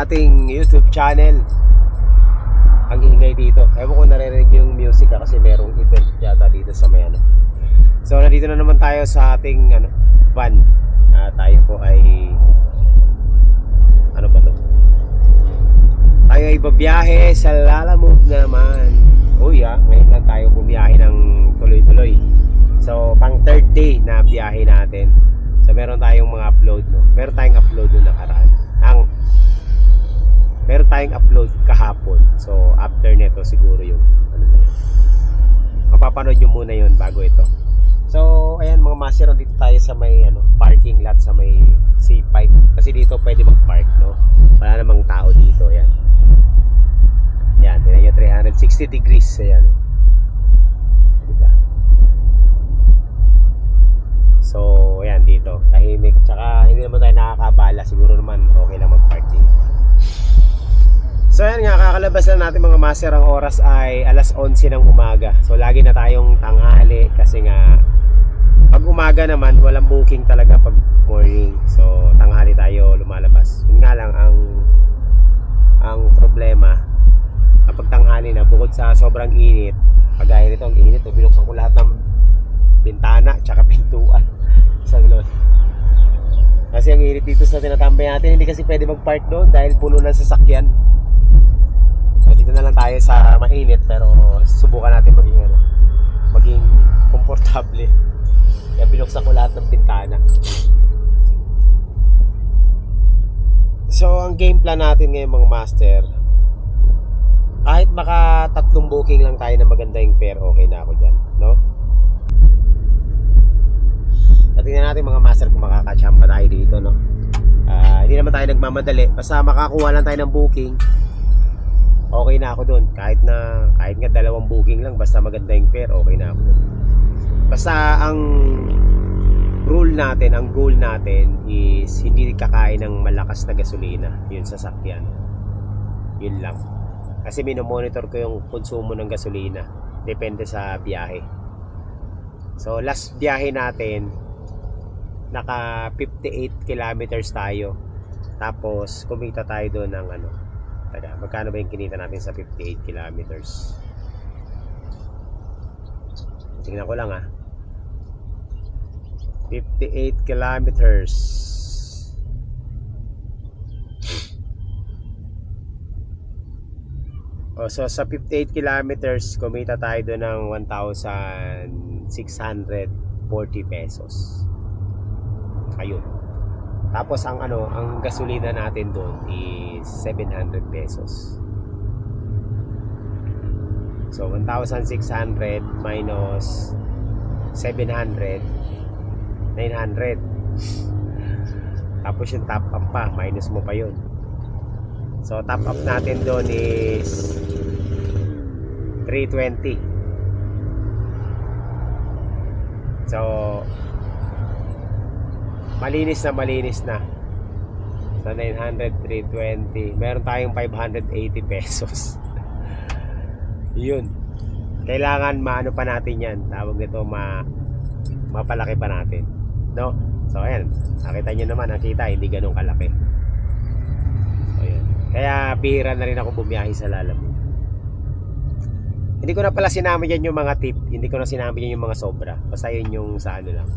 ating YouTube channel. Ang ingay dito. Ewan ko naririnig yung music ah, kasi merong event yata dito sa may ano. So nandito na naman tayo sa ating ano, van. Ah, tayo po ay ano ba to? Tayo ay babiyahe sa Lalamove naman. Uy ah, ngayon lang tayo bumiyahe ng tuloy-tuloy. So pang third day na biyahe natin. So meron tayong mga upload no. Meron tayong upload no nakaraan. Ang meron tayong upload kahapon. So after nito siguro yung ano na yun. Mapapanood nyo muna yun bago ito. So ayan mga master, dito tayo sa may ano, parking lot sa may C5 kasi dito pwede mag-park no. Wala namang tao dito, ayan. Yan, tingnan nyo 360 degrees ayan. Diba? So, ayan dito. Tahimik. Tsaka hindi naman tayo nakakabala. Siguro naman okay lang mag-park dito. So, ayan nga. Kakalabas na natin mga master. Ang oras ay alas 11 ng umaga. So, lagi na tayong tanghali kasi nga pag umaga naman, walang booking talaga pag morning. So, tanghali tayo lumalabas. Yun nga lang ang ang problema kapag tanghali na bukod sa sobrang init kagaya nito ang init oh, binuksan ko lahat ng bintana tsaka pintuan sa lot kasi ang init dito sa tinatambay natin hindi kasi pwede mag-park doon dahil puno ng sasakyan mainit pero subukan natin maging ano, maging komportable kaya binuksan ko lahat ng bintana so ang game plan natin ngayon mga master kahit maka tatlong booking lang tayo na maganda yung pair, okay na ako dyan, no? At tingnan natin mga master kung makakachamba tayo dito, no? Ah, hindi naman tayo nagmamadali. Basta makakuha lang tayo ng booking, okay na ako dun. Kahit na, kahit nga dalawang booking lang, basta maganda yung pair, okay na ako dun. Basta ang rule natin, ang goal natin is hindi kakain ng malakas na gasolina, yun sa sakyan. Yun lang. Kasi minomonitor ko yung konsumo ng gasolina. Depende sa biyahe. So last biyahe natin, naka 58 kilometers tayo. Tapos kumita tayo doon ng ano. Taga, magkano ba yung kinita natin sa 58 kilometers? Tingnan ko lang ah. 58 kilometers. O, so sa 58 kilometers, kumita tayo doon ng 1,640 pesos. Ayun. Tapos ang ano, ang gasolina natin doon is 700 pesos. So 1,600 minus 700 900. Tapos yung top up pa, minus mo pa yun. So top up natin doon is 320. So malinis na malinis na. So 900, 320. Meron tayong 580 pesos. Yun. Kailangan maano pa natin yan. Tawag nito ma mapalaki pa natin. No? So ayan, nakita nyo naman, nakita hindi ganun kalaki. So ayan. Kaya bihira na rin ako bumiyahe sa Lalamove. Hindi ko na pala sinama dyan yung mga tip. Hindi ko na sinama dyan yung mga sobra. Basta yun yung sa ano lang.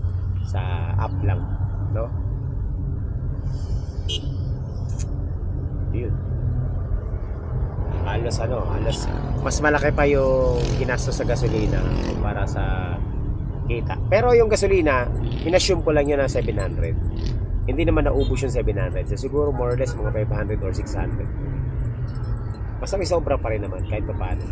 Sa app lang. No? Yun. Halos ano, halos mas malaki pa yung ginastos sa gasolina para sa kita. Pero yung gasolina, inassume ko lang yun na 700. Hindi naman naubos yung 700. So siguro more or less mga 500 or 600. Basta may sobra pa rin naman kahit pa paano.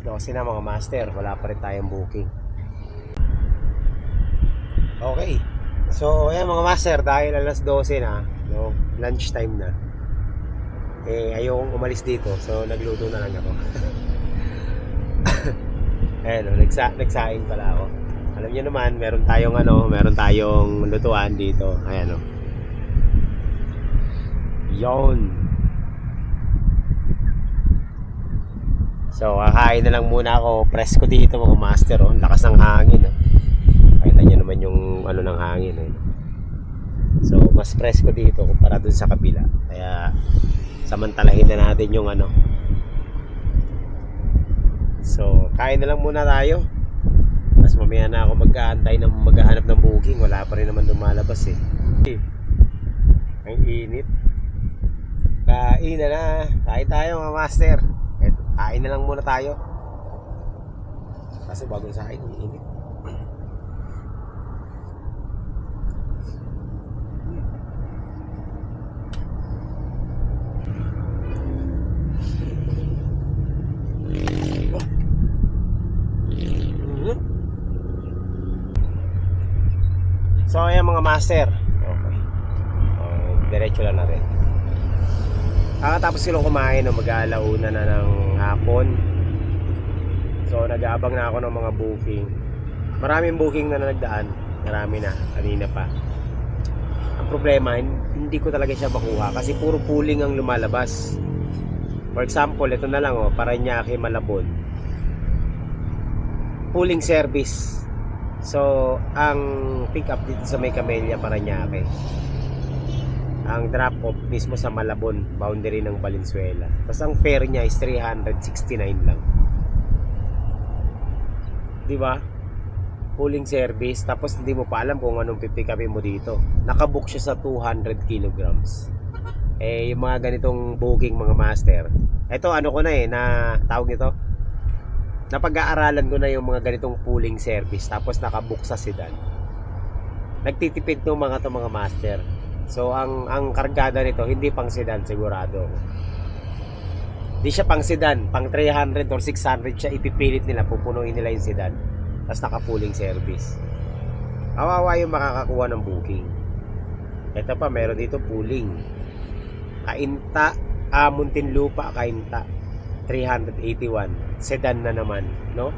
Alas 12 na mga master. Wala pa rin tayong booking. Okay. So, ayan mga master, dahil alas 12 na, no, lunch time na, eh, ayokong umalis dito. So, nagluto na lang ako. ayan, no, nagsa nagsaing pala ako. Alam niyo naman, meron tayong ano, meron tayong lutuan dito. Ayan, no. Yon. So, kakain na lang muna ako. Presko dito mga master. Oh. Lakas ng hangin. Oh. Kita niyo naman yung ano ng hangin. Eh. So, mas presko dito kumpara dun sa kabila. Kaya, samantalahin na natin yung ano. So, kain na lang muna tayo. Mas mamaya na ako mag-aantay ng maghahanap ng booking. Wala pa rin naman lumalabas eh. Ang init. Kain na na. Kain tayo mga master. Kain na lang muna tayo. Kasi bagong sa akin, ang init. Mhm. So, ayan mga master. Okay. Uh, diretso lang natin. Kakatapos silang kumain no, mag-aalauna na ng hapon. So, nag-aabang na ako ng mga booking. Maraming booking na nagdaan. Marami na, kanina pa. Ang problema, hin- hindi ko talaga siya makuha kasi puro pooling ang lumalabas. For example, ito na lang oh, Paranaque, Malabon. Pooling service. So, ang pick up dito sa May Camellia, Paranaque. Ang drop off mismo sa Malabon, boundary ng Valenzuela. Tapos ang fare niya is 369 lang. 'Di ba? Pooling service tapos hindi mo pa alam kung anong pipick upin mo dito. Nakabook siya sa 200 kilograms. Eh yung mga ganitong booking mga master. Ito ano ko na eh na tawag nito. Napag-aaralan ko na yung mga ganitong pooling service tapos nakabook sa sedan. Nagtitipid ng mga to mga master. So ang ang kargada nito hindi pang sedan sigurado. Hindi siya pang sedan, pang 300 or 600 siya ipipilit nila, pupunuin nila yung sedan. Tapos naka-pooling service. Kawawa yung makakakuha ng booking. Ito pa, meron dito pooling. Kainta, ah, Muntinlupa, Kainta. 381. Sedan na naman, no?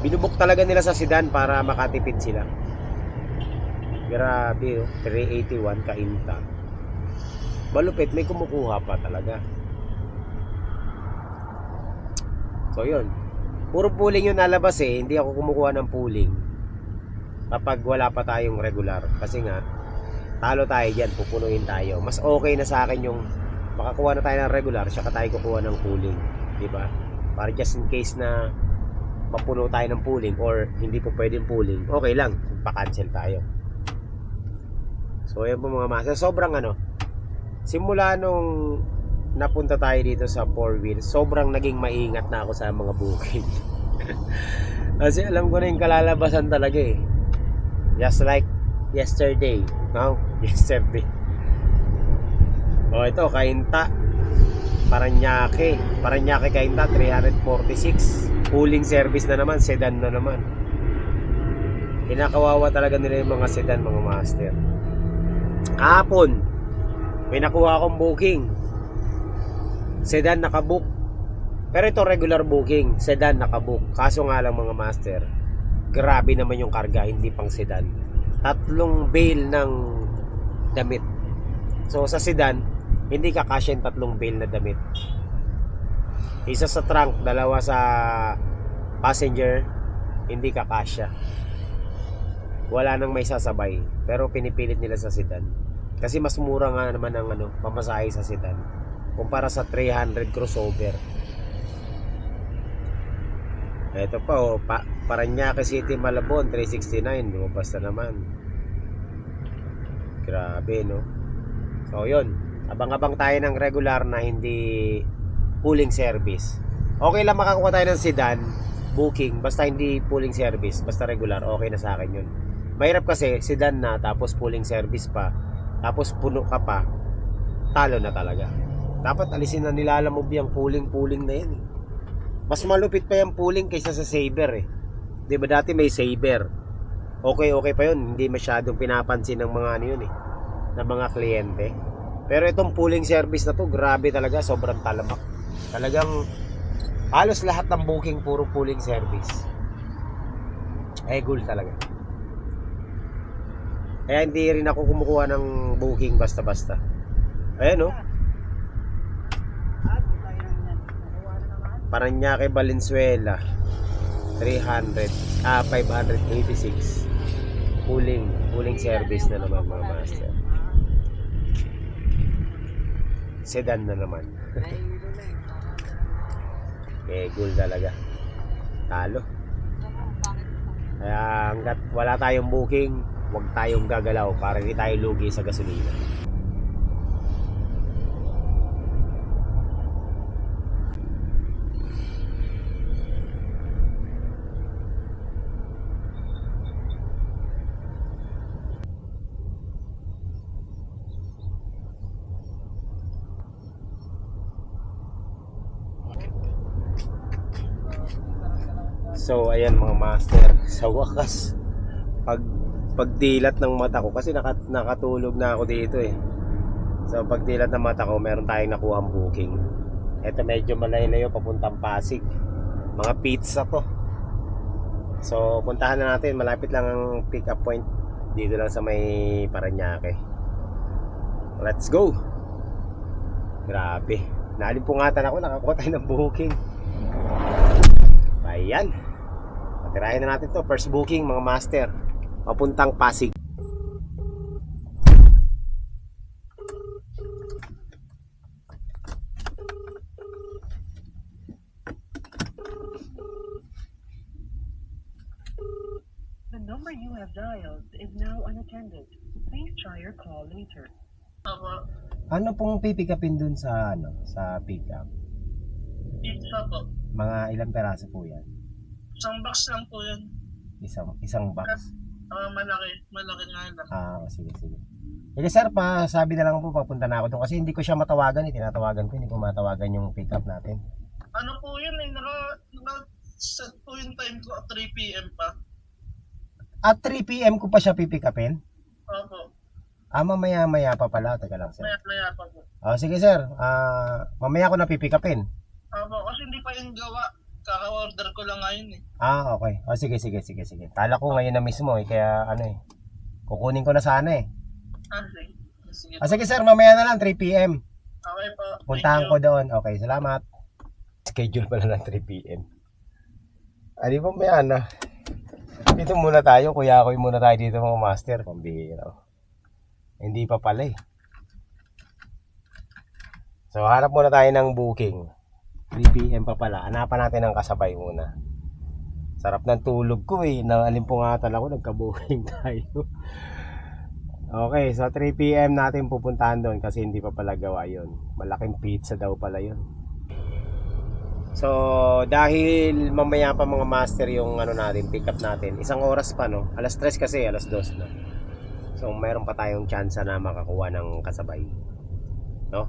Binubuk talaga nila sa sedan para makatipid sila. Grabe, oh. 381 kainta. Balupit, may kumukuha pa talaga. So, yun. Puro pooling yung nalabas eh. Hindi ako kumukuha ng pooling. Kapag wala pa tayong regular. Kasi nga, talo tayo dyan. Pupunuin tayo. Mas okay na sa akin yung makakuha na tayo ng regular. Saka tayo kukuha ng pooling. di ba? Para just in case na mapuno tayo ng pooling or hindi po pwedeng pooling, okay lang. Pa-cancel tayo. So, yan po mga master. Sobrang ano, simula nung napunta tayo dito sa four wheels, sobrang naging maingat na ako sa mga booking. Kasi alam ko na yung kalalabasan talaga eh. Just like yesterday. No? Yesterday. O ito, Kainta. Paranaque. Paranaque Kainta, 346. Pooling service na naman, sedan na naman. Kinakawawa talaga nila yung mga sedan, mga master. Kahapon, may nakuha akong booking. Sedan nakabook. Pero ito regular booking, sedan nakabook. Kaso nga lang mga master, grabe naman yung karga, hindi pang sedan. Tatlong bale ng damit. So sa sedan, hindi kakasya yung tatlong bale na damit. Isa sa trunk, dalawa sa passenger, hindi kakasya. Wala nang may sasabay, pero pinipilit nila sa sedan. Kasi mas mura nga naman ang ano, pamasahe sa sedan kumpara sa 300 crossover. Ito pa oh, pa, Paranaque City Malabon 369, lumabas na naman. Grabe no. So yun, abang-abang tayo ng regular na hindi pooling service. Okay lang makakuha tayo ng sedan booking basta hindi pooling service, basta regular, okay na sa akin yun. Mahirap kasi sedan na tapos pulling service pa. Tapos puno ka pa. Talo na talaga. Dapat alisin na nilalamove yung pulling-pulling na yan. eh. Mas malupit pa yung pulling kaysa sa Saber eh. 'Di ba dati may Saber. Okay, okay pa yun. Hindi masyadong pinapansin ng mga ano yun eh. Ng mga kliyente. Pero itong pulling service na to, grabe talaga. Sobrang talamak. Talagang halos lahat ng booking puro pulling service. Eh, cool talaga. Kaya hindi rin ako kumukuha ng booking basta-basta. Ayan oh. Paranaque Valenzuela. 300 ah 586 pulling pulling service na naman mga master. Sedan na naman. Eh cool talaga. Talo. Kaya hanggat wala tayong booking huwag tayong gagalaw para hindi tayo lugi sa gasolina. So ayan mga master, sa wakas pag pagdilat ng mata ko kasi naka, nakatulog na ako dito eh. So pagdilat ng mata ko, meron tayong nakuhang booking. Ito medyo malayo papuntang Pasig. Mga pizza to. So puntahan na natin, malapit lang ang pick up point dito lang sa may Paranaque. Let's go. Grabe. Nalimpungatan ako, nakakuha tayo ng booking. Ayan. Patirahin na natin to. First booking mga master. Papuntang Pasig. The number you have dialed is now unattended. Please try your call later. Apo, Ano pong pipikapin dun sa ano sa pickup? pizza po. Mga ilang peraso po yan? Isang box lang po yun. Isang isang box. Ah, malaki. Malaki nga lang. Ah, sige sige. Sige sir, pa sabi na lang po papunta na ako doon kasi hindi ko siya matawagan, eh. tinatawagan ko, hindi ko matawagan yung pickup natin. Ano po yun eh, naka, naka set po yung time ko at 3 p.m. pa. At 3 p.m. ko pa siya pipikapin? Opo, Ah, mamaya maya pa pala. Teka lang sir. maya maya pa po. Ah, sige sir, ah, mamaya ko na pipikapin. Opo, kasi hindi pa yung gawa. Kaka-order ko lang ngayon eh. Ah, okay. O sige, sige, sige, sige. Kala ko ngayon na mismo eh, kaya ano eh. Kukunin ko na sana eh. Ah, sige. Sige Ah, sige sir, mamaya na lang 3 p.m. Okay po. Thank Puntahan you. ko doon. Okay, salamat. Schedule pala ng 3 p.m. Ano ba may ano? Dito muna tayo, kuya ko muna tayo dito mga master. Pambihira. oh. Hindi pa pala eh. So, hanap muna tayo ng booking. 3 p.m. pa pala. Hanapan natin ang kasabay muna. Sarap ng tulog ko eh. Nangalimpungatan ako, nagka-booking tayo. Okay, so 3 p.m. natin pupuntahan doon kasi hindi pa pala gawa yun. Malaking pizza daw pala yun. So, dahil mamaya pa mga master yung ano natin, pick up natin. Isang oras pa no. Alas 3 kasi, alas 2 na. So, mayroon pa tayong chance na makakuha ng kasabay. No?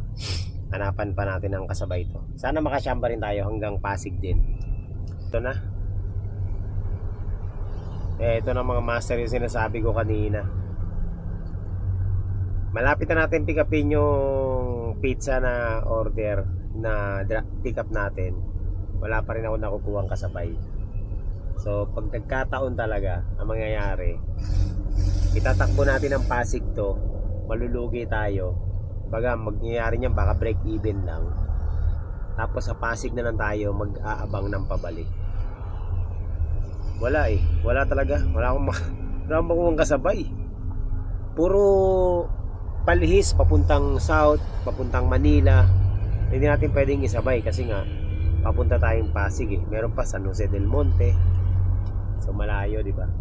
Hanapan pa natin ng kasabay to. Sana makasyamba rin tayo hanggang Pasig din. Ito na. Eh, ito na mga master yung sinasabi ko kanina. Malapit na natin pick upin yung pizza na order na pick up natin. Wala pa rin ako nakukuha kasabay. So, pag nagkataon talaga, ang mangyayari, itatakbo natin ang Pasig to, malulugi tayo. Baga, mangyayari niyan, baka break even lang. Tapos sa Pasig na lang tayo mag-aabang ng pabalik. Wala eh. Wala talaga. Wala akong, ma- wala akong kasabay. Puro palihis papuntang south, papuntang Manila. Hindi natin pwedeng isabay kasi nga papunta tayong Pasig eh. Meron pa San Jose del Monte. So malayo, di ba?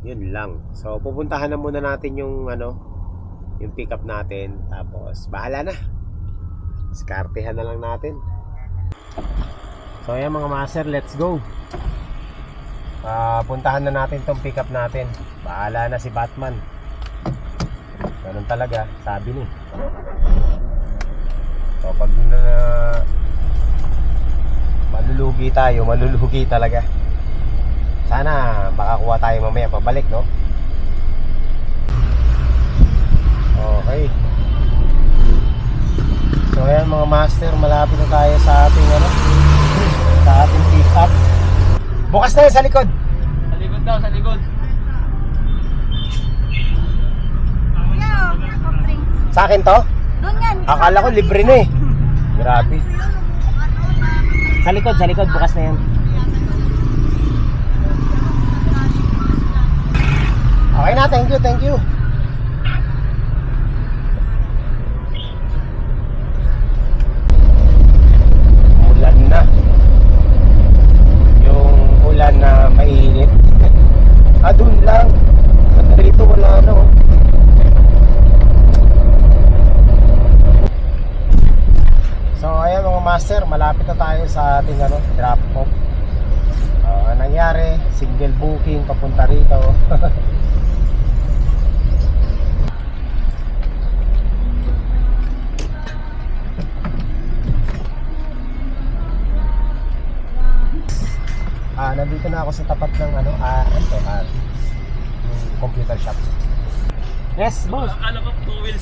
Yun lang. So pupuntahan na muna natin yung ano, yung pick up natin. Tapos bahala na. Skartehan na lang natin. So ayan mga master, let's go. Ah, puntahan na natin tong pick up natin. Bahala na si Batman. Ganun talaga, sabi ni. So pag na malulugi tayo, malulugi talaga. Sana makakuha tayo mamaya pabalik, no? Okay. So ayan mga master, malapit na tayo sa ating ano, sa ating pick up. Bukas na yun sa likod. Sa likod daw, sa likod. Sa akin to? Doon yan. Akala ko libre na eh. Grabe. Sa likod, sa likod, bukas na yan. Okay na, thank you, thank you.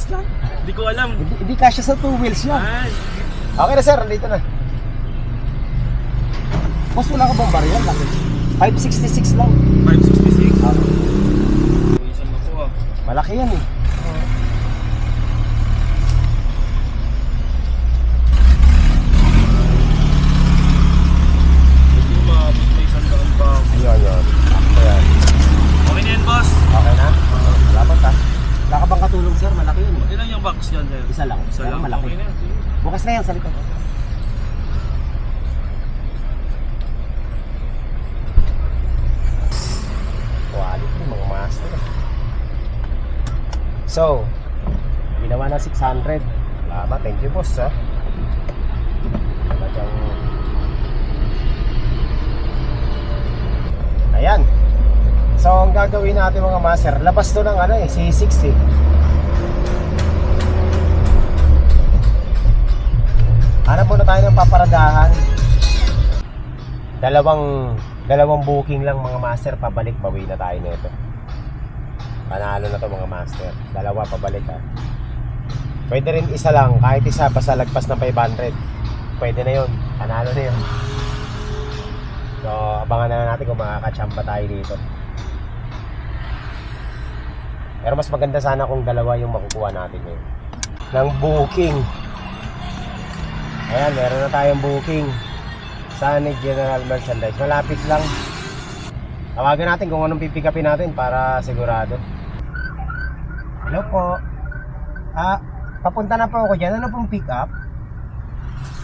Lang. Hindi ko alam. Hindi, hindi kasya sa two wheels yan. Ay, Okay na sir, nandito na. Boss, wala ka bang baril? Laki. 566 lang. 566. Ah, Isang ako ah. malaki yan eh. Hindi ko maabot na isang daan pa ako. Ayun, yun. Sakto yan. Okay na yan, boss. Okay na? Salamat ha. Wala ka bang katulong sir? Malaki yun eh. Ilan yung box dyan, sir? Isa lang. Isa Pero lang. malaki. Okay na yan. sige. Bukas na yan sa likod. Quality mga master. So, ginawa na 600. Salamat. Thank you boss ha. Talagang Ayan. So, ang gagawin natin mga master, labas to ng ano eh, C60. Hanap muna tayo ng paparadahan. Dalawang dalawang booking lang mga master pabalik bawi na tayo nito. Panalo na to mga master. Dalawa pabalik ha. Pwede rin isa lang kahit isa basta lagpas ng 500. Pwede na 'yon. Panalo na 'yon. So, abangan na natin kung makakachamba tayo dito. Pero mas maganda sana kung dalawa yung makukuha natin ngayon. Ng booking. Ayan, meron na tayong booking. Sonic General Merchandise. Malapit lang. Tawagan natin kung anong pipikapin natin para sigurado. Hello po. Ah, papunta na po ako dyan. Ano pong pick up?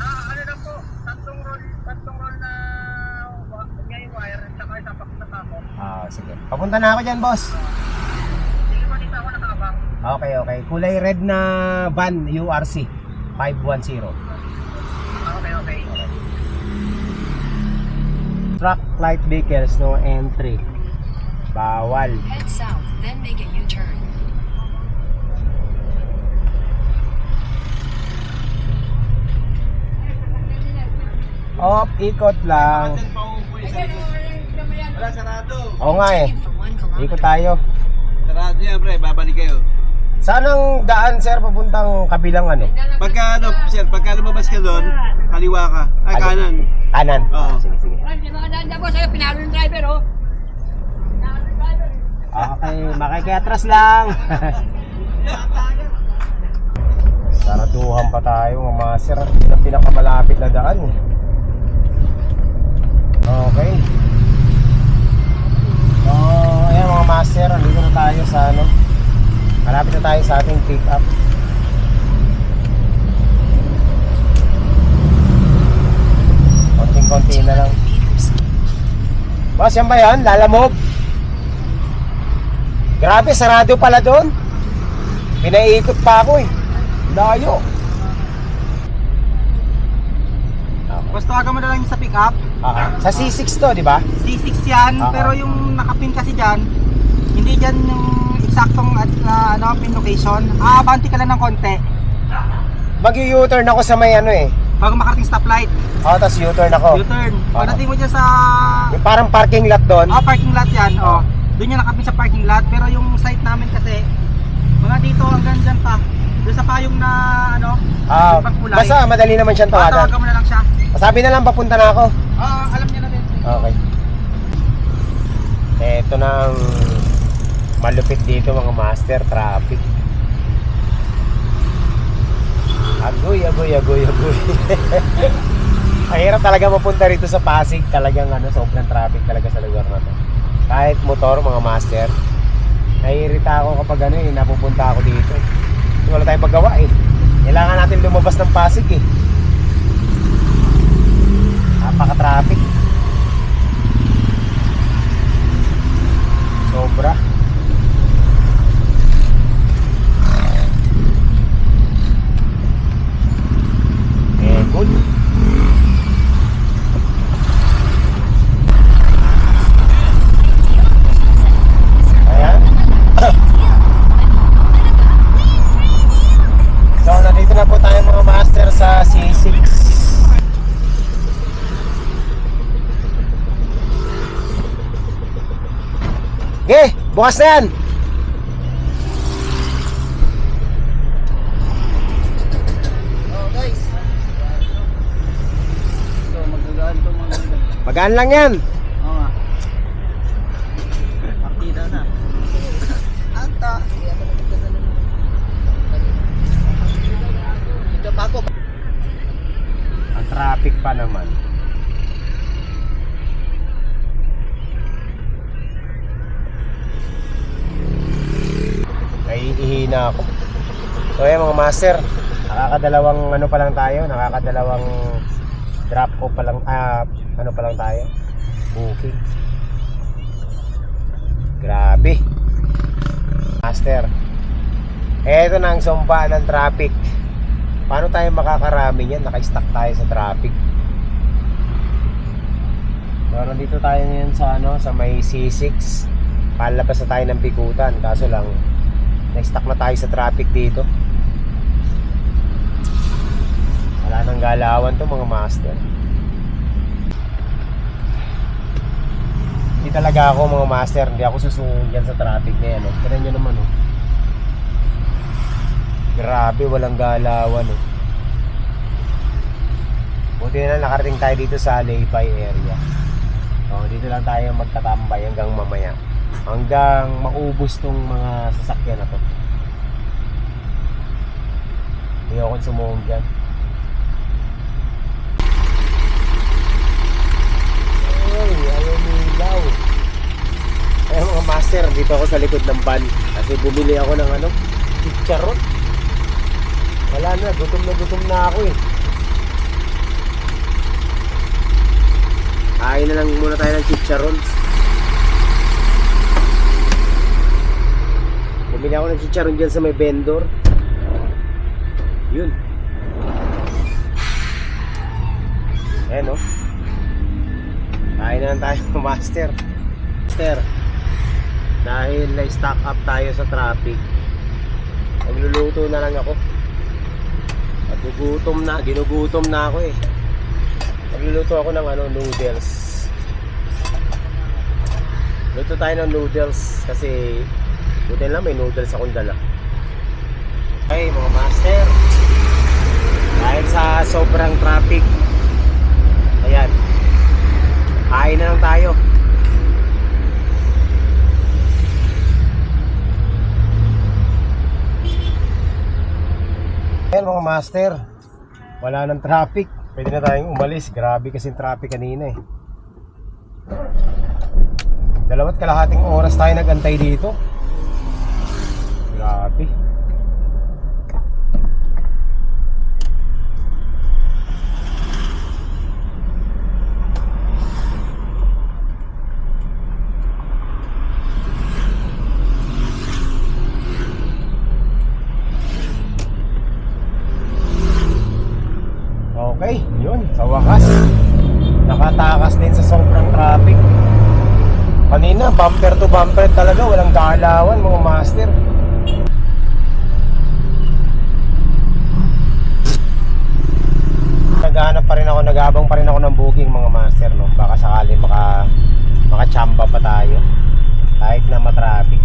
Ah, ano na po, tatlong roll, tatlong roll na ngayon wire, tsaka isang pack na tako. Ah, sige. Papunta na ako dyan, boss. Sige pa dito ako nakabang. Okay, okay. Kulay red na van URC 510. Okay, okay. Truck light vehicles no entry. Bawal. Head south, then make a U-turn. Op, ikot lang. Wala, sarado. Oo nga eh. Ikot tayo. Sarado yan, pre. Babalik kayo. Saan ang daan, sir, papuntang kabilang ano? Pagka ano, sir, pagka lumabas ka doon, kaliwa ka. Ay, Kali- kanan. Kanan. Oo. Sige, sige. Di ba nanda po sa'yo, pinalo ng driver, oh. Okay, makikatras lang. Saraduhan pa tayo mga master. Ito ang pinakamalapit na daan. eh. Okay. So, ayan mga master. Dito na tayo sa tayo sa ating pick up. Konting-konti na lang. Boss, yan ba yan? Lalamog? Grabe, sarado pala doon. Pinaiikot pa ako eh. Layo. Basta tawagan mo na lang sa pick up. Ah, sa C6 to, di ba? C6 yan, Ah, pero yung nakapin kasi dyan, hindi dyan yung eksaktong at na ano, pin location. Aabanti ka lang ng konti Mag-U-turn ako sa may ano eh. bago makarating stoplight. Oh, tapos U-turn ako. U-turn. Ah. Pagdating mo dyan sa May parang parking lot doon. ah, parking lot yan. Ah. Oh. Doon yan nakapin sa parking lot. Pero yung site namin kasi, mga dito hanggang dyan pa. Doon sa payong na ano, Ah, yung pagkulay. basta madali naman siyang Ah, tawagan. tawagan mo na lang siya. Sabi na lang papunta na ako. Ah, alam niya na din. Okay. Ito na ang malupit dito mga master traffic. Agoy, agoy, agoy, agoy. Ang hirap talaga mapunta rito sa Pasig. Talagang ano, sobrang traffic talaga sa lugar na to. Kahit motor, mga master. Naiirita ako kapag ano eh, napupunta ako dito. Wala tayong magawa eh. Kailangan natin lumabas ng Pasig eh. Napaka-traffic. Sobra. Good. Ayan. So, nandito na po tayo master sa C6. Okay, bukas na yan. Magaan lang yan. Oo nga. Na. Ng... Dito pa ako. Ang traffic pa naman. Naiihina ako. So ayan mga master, nakakadalawang ano pa lang tayo, nakakadalawang drop off pa lang, ah, ano pa lang tayo, booking. Grabe. Master, eto na ang sumpa ng traffic. Paano tayo makakarami niyan? Naka-stuck tayo sa traffic. So, nandito tayo ngayon sa ano, sa may C6. Palabas na tayo ng Bikutan. Kaso lang, na-stuck na tayo sa traffic dito. Wala nang galawan to mga master. Hindi talaga ako mga master. Hindi ako susungin dyan sa traffic na yan. Oh. Tignan nyo naman oh. Grabe, walang galawan oh. Buti na nakarating tayo dito sa Laypay area. Oh, dito lang tayo magtatambay hanggang mamaya. Hanggang maubos tong mga sasakyan na to. Ayoko sumuong dyan. Ay, ayaw nilaw. Ay mga dito ako sa likod ng van. Kasi bumili ako ng ano, chicharon. Wala na, gutom na gutom na ako eh. Kain na lang muna tayo ng chicharon. Bumili ako ng chicharon dyan sa may vendor. Yun. Ayan oh. Kain na lang tayo master. Master. Dahil na-stock up tayo sa traffic. Nagluluto na lang ako. At na, ginugutom na ako eh. Nagluluto ako ng ano, noodles. Luto tayo ng noodles kasi buti lang may noodles akong dala. Okay mga master. Dahil sa sobrang traffic. Ayan. Kain na lang tayo. Ayan mga master. Wala nang traffic. Pwede na tayong umalis. Grabe kasi traffic kanina eh. Dalawat kalahating oras tayo nagantay dito. Grabe. To bumper talaga, walang galawan mga master. Naghahanap pa rin ako, nagabang pa rin ako ng booking mga master, no? Baka sakali maka makachamba pa tayo. Kahit na matraffic.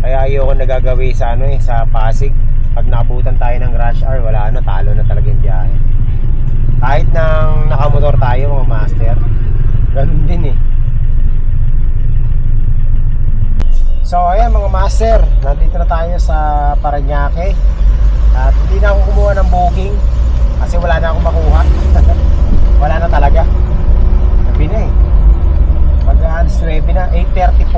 Kaya ayoko nagagawi sa ano eh, sa Pasig. Pag naabutan tayo ng rush hour, wala na, talo na talaga yung biyahe. Kahit nang nakamotor tayo mga master, ganun din eh. So ayan mga master, nandito na tayo sa Paranaque. At hindi na ako kumuha ng booking Kasi wala na akong makuha. Wala na talaga. Gabi na eh. Mag alas 9 na, 8.34